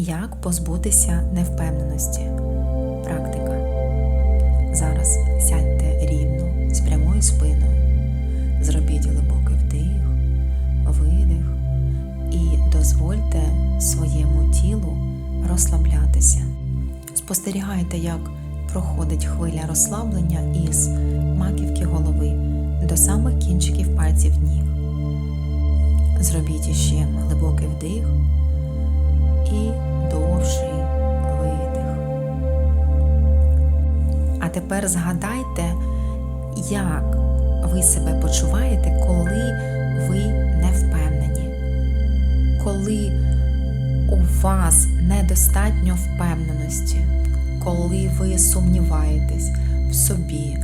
Як позбутися невпевненості? Практика. Зараз сядьте рівно з прямою спиною. Зробіть глибокий вдих, видих і дозвольте своєму тілу розслаблятися. Спостерігайте, як проходить хвиля розслаблення із маківки голови до самих кінчиків пальців ніг. Зробіть іще глибокий вдих і довший видих. А тепер згадайте, як ви себе почуваєте, коли ви не впевнені, коли у вас недостатньо впевненості, коли ви сумніваєтесь в собі,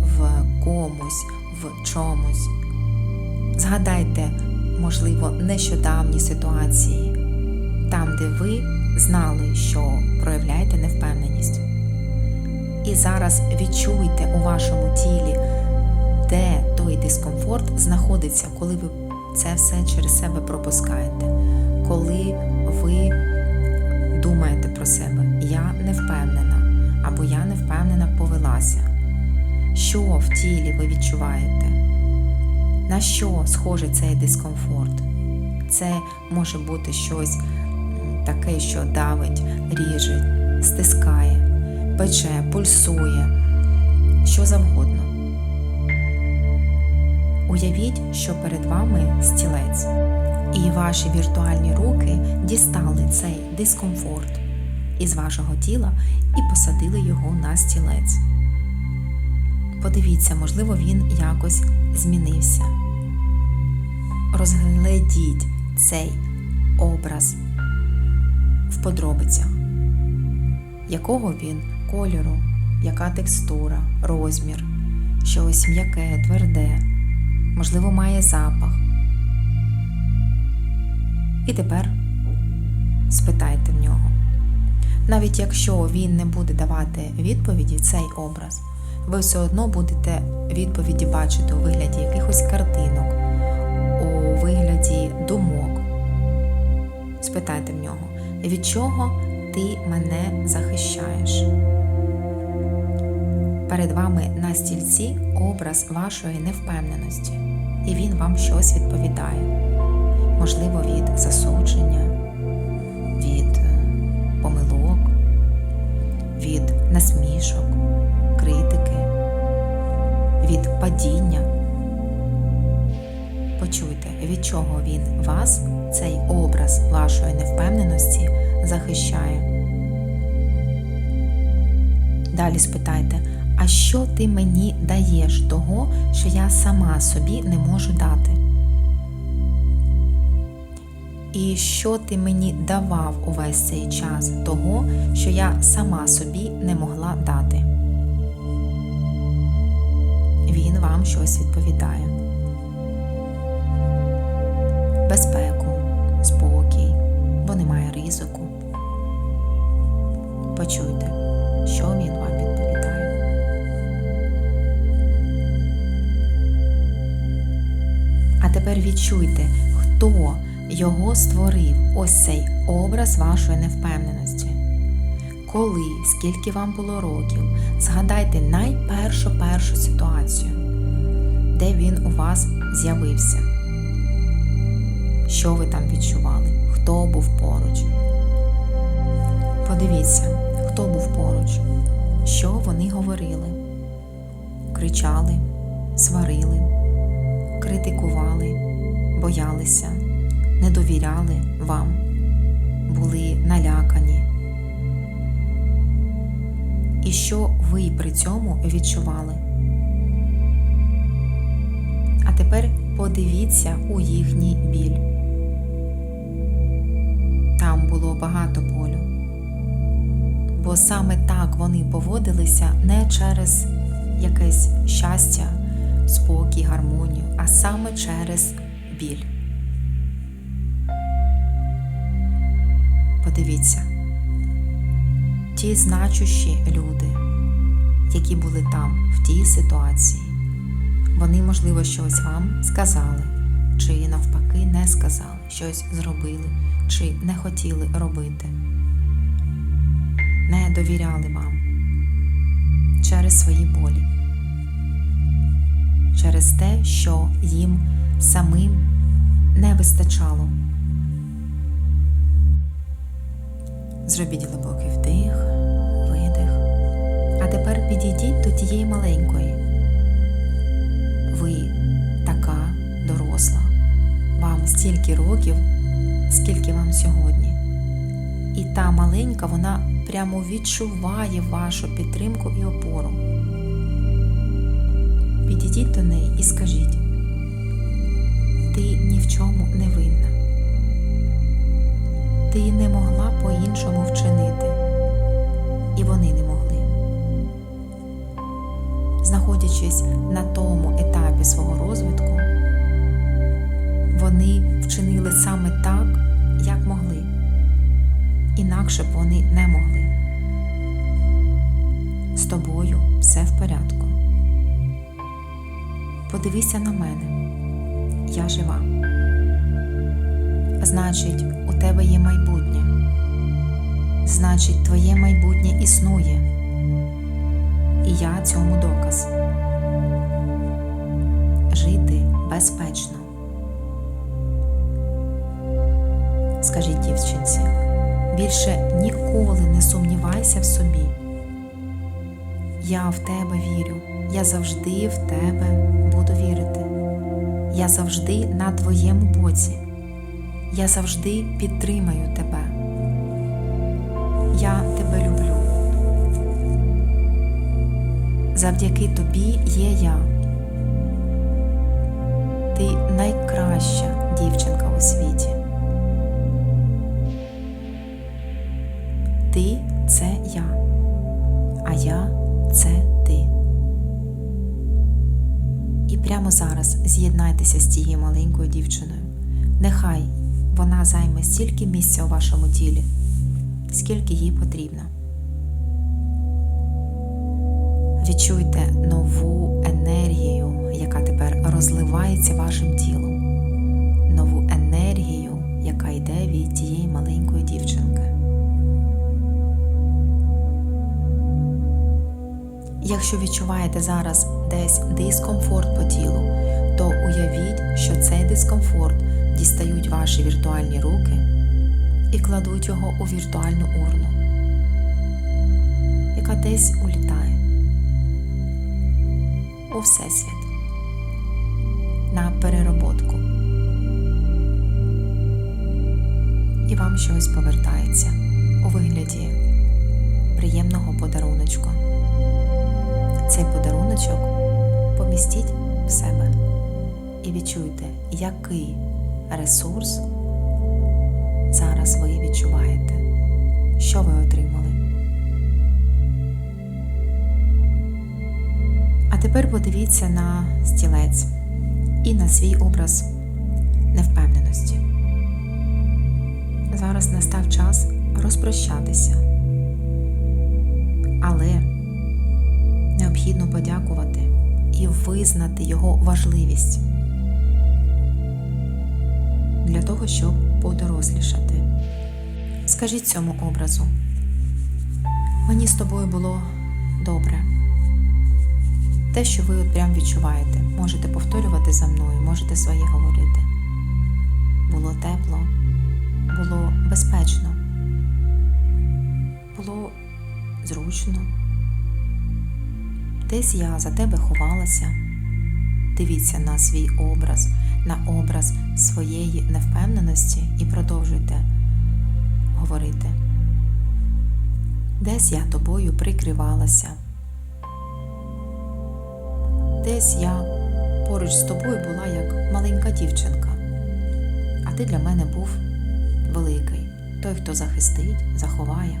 в комусь, в чомусь. Згадайте, можливо, нещодавні ситуації, там, де ви знали, що проявляєте невпевненість. І зараз відчуйте у вашому тілі, де той дискомфорт знаходиться, коли ви це все через себе пропускаєте, коли ви думаєте про себе, я не впевнена, або я не впевнена повелася. Що в тілі ви відчуваєте? На що схоже цей дискомфорт? Це може бути щось таке, що давить, ріже, стискає, пече, пульсує, що завгодно. Уявіть, що перед вами стілець, і ваші віртуальні руки дістали цей дискомфорт із вашого тіла і посадили його на стілець. Подивіться, можливо, він якось змінився. Розгледіть цей образ в подробицях, якого він кольору, яка текстура, розмір, щось м'яке, тверде, можливо, має запах. І тепер спитайте в нього. Навіть якщо він не буде давати відповіді, цей образ, ви все одно будете відповіді бачити у вигляді якихось картинок, у вигляді думок. Спитайте в нього, від чого ти мене захищаєш? Перед вами на стільці образ вашої невпевненості, і він вам щось відповідає. Можливо, від засудження, від е, помилок, від насмішок, критики, від падіння. Почуйте, від чого він вас, цей образ вашої невпевненості, захищає. Далі спитайте, а що ти мені даєш того, що я сама собі не можу дати? І що ти мені давав увесь цей час того, що я сама собі не могла дати? Він вам щось відповідає. Почуйте, що він вам відповідає. А тепер відчуйте, хто його створив ось цей образ вашої невпевненості. Коли, скільки вам було років, згадайте найпершу першу ситуацію, де він у вас з'явився. Що ви там відчували? Хто був поруч? Подивіться, хто був поруч, що вони говорили, кричали, сварили, критикували, боялися, не довіряли вам, були налякані. І що ви при цьому відчували? А тепер подивіться у їхній біль. Там було багато болю. Бо саме так вони поводилися не через якесь щастя, спокій, гармонію, а саме через біль. Подивіться, ті значущі люди, які були там, в тій ситуації, вони, можливо, щось вам сказали, чи навпаки не сказали, щось зробили, чи не хотіли робити. Не довіряли вам через свої болі, через те, що їм самим не вистачало. Зробіть глибокий вдих, видих. А тепер підійдіть до тієї маленької. Ви така доросла. Вам стільки років, скільки вам сьогодні. І та маленька, вона прямо відчуває вашу підтримку і опору. Підійдіть до неї і скажіть: ти ні в чому не винна. Ти не могла по-іншому вчинити, тобою все в порядку. Подивися на мене. Я жива. Значить, у тебе є майбутнє. Значить, твоє майбутнє існує. І я цьому доказ. Жити безпечно. Скажіть дівчинці, більше ніколи не сумнівайся в собі. Я в тебе вірю, я завжди в тебе буду вірити. Я завжди на твоєму боці. Я завжди підтримаю тебе. Я тебе люблю. Завдяки тобі є я. Ти найкраща дівчинка у світі. З'єднайтеся з цією маленькою дівчиною. Нехай вона займе стільки місця у вашому тілі, скільки їй потрібно. Відчуйте нову енергію, яка тепер розливається вашим тілом, нову енергію, яка йде від тієї маленької дівчинки. Якщо відчуваєте зараз десь дискомфорт по тілу, то уявіть, що цей дискомфорт дістають ваші віртуальні руки і кладуть його у віртуальну урну, яка десь улітає у Всесвіт на перероботку. І вам щось повертається у вигляді приємного подаруночку. Цей подаруночок помістіть в себе і відчуйте, який ресурс зараз ви відчуваєте, що ви отримали. А тепер подивіться на стілець і на свій образ невпевненості. Зараз настав час розпрощатися. Але необхідно подякувати і визнати його важливість для того, щоб подорослішати. Скажіть цьому образу, мені з тобою було добре. Те, що ви от прям відчуваєте, можете повторювати за мною, можете своє говорити. Було тепло, було безпечно, було зручно. Десь я за тебе ховалася. Дивіться на свій образ, на образ своєї невпевненості і продовжуйте говорити. Десь я тобою прикривалася. Десь я поруч з тобою була як маленька дівчинка, а ти для мене був великий, той, хто захистить, заховає.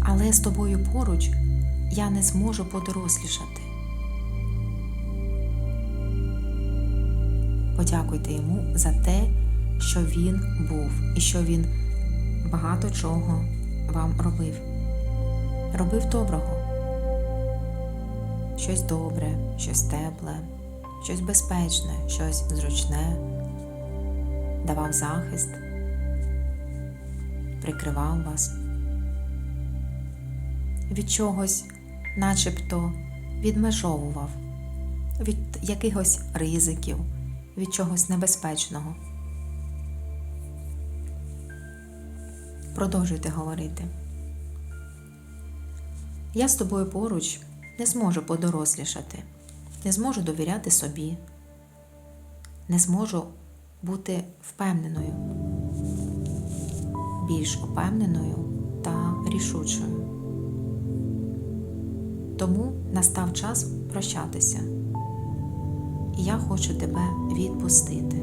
Але з тобою поруч я не зможу подорослішати. Подякуйте йому за те, що він був і що він багато чого вам робив. Робив доброго. Щось добре, щось тепле, щось безпечне, щось зручне, давав захист. прикривав вас, від чогось начебто відмежовував, від якихось ризиків, від чогось небезпечного. Продовжуйте говорити. Я з тобою поруч не зможу подорослішати, не зможу довіряти собі, не зможу бути впевненою, більш упевненою та рішучою. Тому настав час прощатися, я хочу тебе відпустити.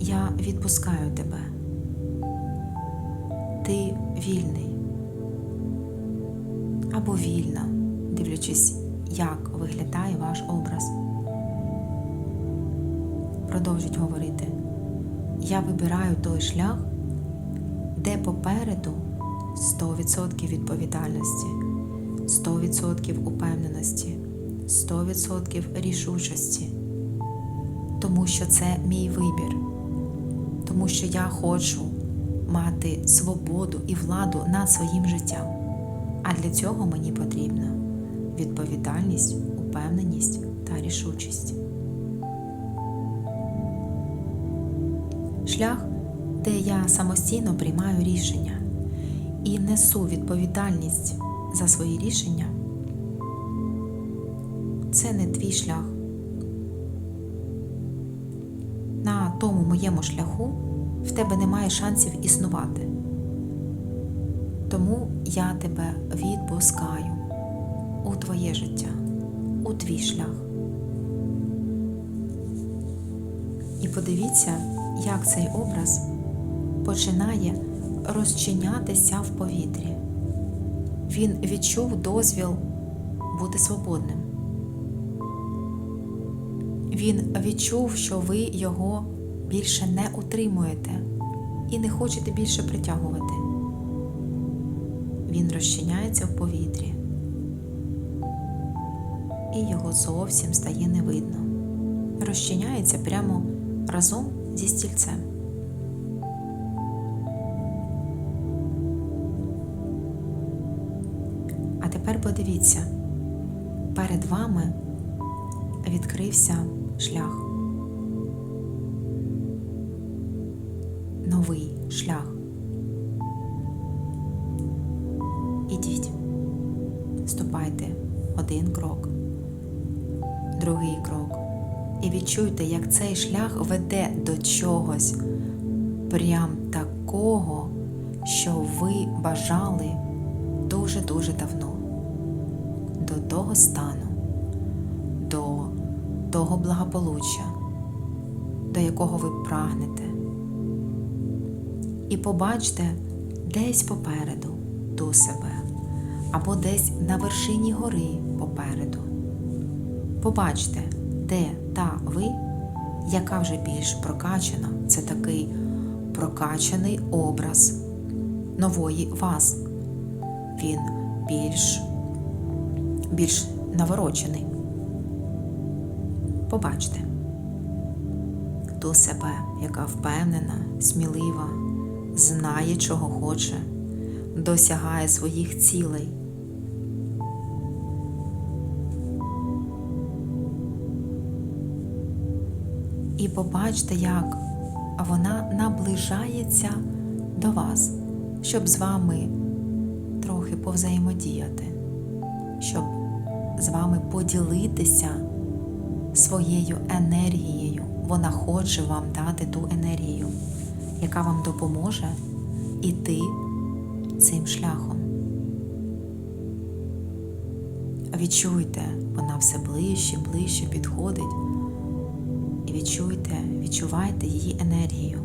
Я відпускаю тебе. Ти вільний або вільна, дивлячись, як виглядає ваш образ. Продовжіть говорити. Я вибираю той шлях, де попереду 100% відповідальності, 100% упевненості, 100% рішучості. Тому що це мій вибір, тому що я хочу мати свободу і владу над своїм життям. А для цього мені потрібна відповідальність, упевненість та рішучість. Шлях, де я самостійно приймаю рішення і несу відповідальність за свої рішення, це не твій шлях. На тому моєму шляху в тебе немає шансів існувати. Тому я тебе відпускаю у твоє життя, у твій шлях. І подивіться, як цей образ починає розчинятися в повітрі. Він відчув дозвіл бути свободним. Він відчув, що ви його більше не утримуєте і не хочете більше притягувати. Він розчиняється в повітрі, і його зовсім стає не видно. Розчиняється прямо разом зі стільцем. А тепер подивіться, перед вами відкрився шлях. Новий шлях. Ідіть, ступайте один крок, другий крок. І відчуйте, як цей шлях веде до чогось прям такого, що ви бажали дуже-дуже давно, до того стану, того благополуччя, до якого ви прагнете. І побачте десь попереду ту себе, або десь на вершині гори попереду. Побачте, де та ви, яка вже більш прокачана, це такий прокачаний образ нової вас. Він більш, більш наворочений. Побачте ту себе, яка впевнена, смілива, знає, чого хоче, досягає своїх цілей. І побачте, як вона наближається до вас, щоб з вами трохи повзаємодіяти, щоб з вами поділитися своєю енергією. Вона хоче вам дати ту енергію, яка вам допоможе іти цим шляхом. Відчуйте, вона все ближче, ближче підходить. І відчуйте, відчувайте її енергію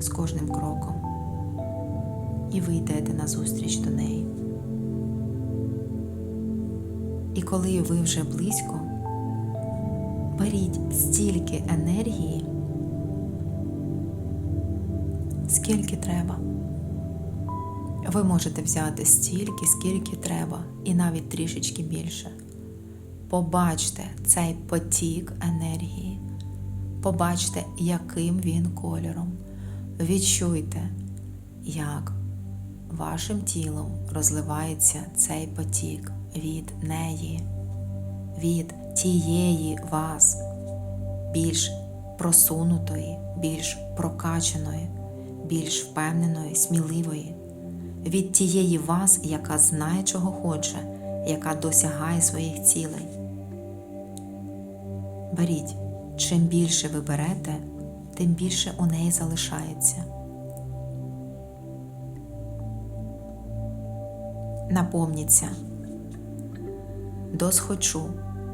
з кожним кроком. І ви йдете назустріч до неї. І коли ви вже близько, беріть стільки енергії, скільки треба. Ви можете взяти стільки, скільки треба, і навіть трішечки більше. Побачте цей потік енергії. Побачте, яким він кольором. Відчуйте, як вашим тілом розливається цей потік від неї, від тієї вас, більш просунутої, більш прокачаної, більш впевненої, сміливої, від тієї вас, яка знає, чого хоче, яка досягає своїх цілей. Беріть, чим більше ви берете, тим більше у неї залишається. Наповніться, досхочу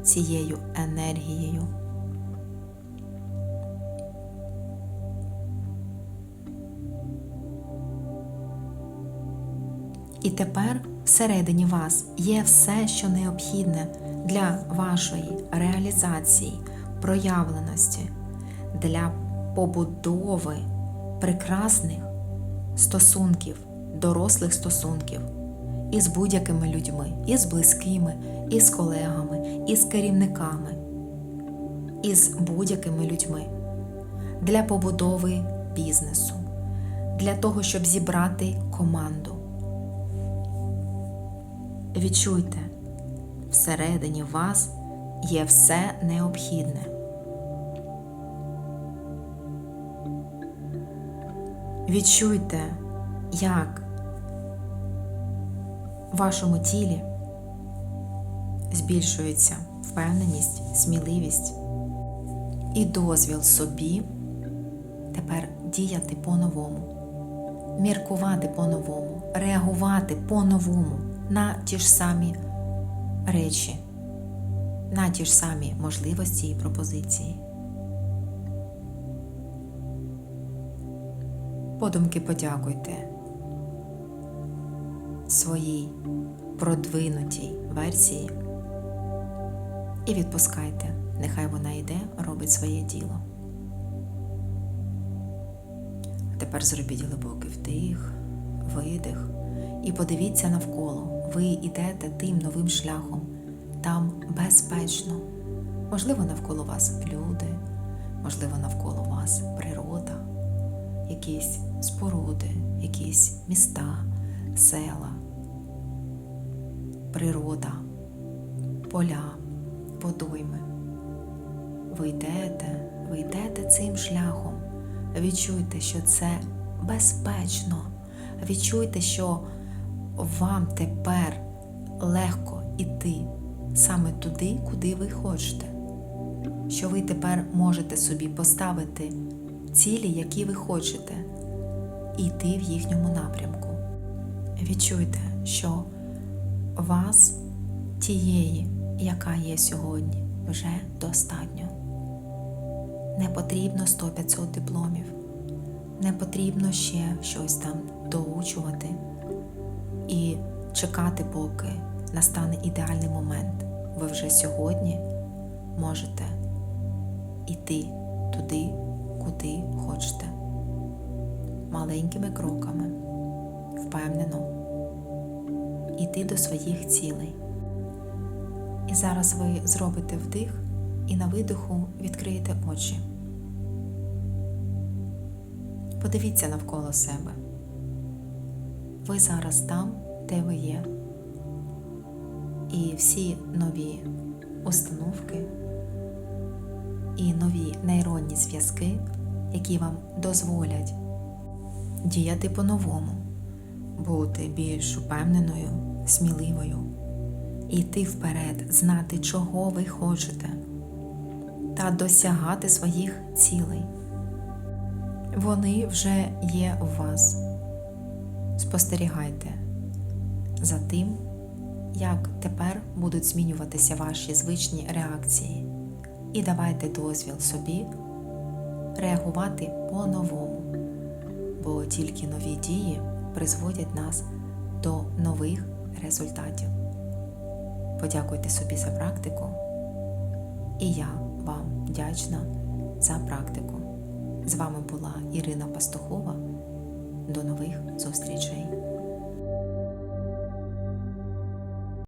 цією енергією. І тепер всередині вас є все, що необхідне для вашої реалізації, проявленості, для побудови прекрасних стосунків, дорослих стосунків із будь-якими людьми, із близькими, із колегами, із керівниками, із будь-якими людьми, для побудови бізнесу, для того, щоб зібрати команду. Відчуйте, всередині вас є все необхідне. Відчуйте, як в вашому тілі збільшується впевненість, сміливість і дозвіл собі тепер діяти по-новому, міркувати по-новому, реагувати по-новому на ті ж самі речі, на ті ж самі можливості і пропозиції. Подумки подякуйте своїй продвинутій версії і відпускайте, нехай вона йде, робить своє діло. Тепер зробіть глибокий вдих, видих. І подивіться навколо. Ви йдете тим новим шляхом, там безпечно. Можливо, навколо вас люди, можливо, навколо вас природа, якісь споруди, якісь міста, села, природа, поля, водойми. Ви йдете, ви йдете цим шляхом. Відчуйте, що це безпечно. Відчуйте, що вам тепер легко йти саме туди, куди ви хочете. Що ви тепер можете собі поставити цілі, які ви хочете, і йти в їхньому напрямку. Відчуйте, що вас, тієї, яка є сьогодні, вже достатньо. Не потрібно 100-500 дипломів, не потрібно ще щось там доучувати і чекати, поки настане ідеальний момент. Ви вже сьогодні можете йти туди, куди хочете. Маленькими кроками, впевнено, йти до своїх цілей. І зараз ви зробите вдих і на видиху відкриєте очі. Подивіться навколо себе. Ви зараз там, де ви є. І всі нові установки і нові нейронні зв'язки, які вам дозволять діяти по-новому, бути більш упевненою, сміливою, йти вперед, знати, чого ви хочете, та досягати своїх цілей. Вони вже є у вас. Спостерігайте за тим, як тепер будуть змінюватися ваші звичні реакції, і давайте дозвіл собі реагувати по-новому, бо тільки нові дії призводять нас до нових результатів. Подякуйте собі за практику, і я вам вдячна за практику. З вами була Ірина Пастухова. До нових зустрічей!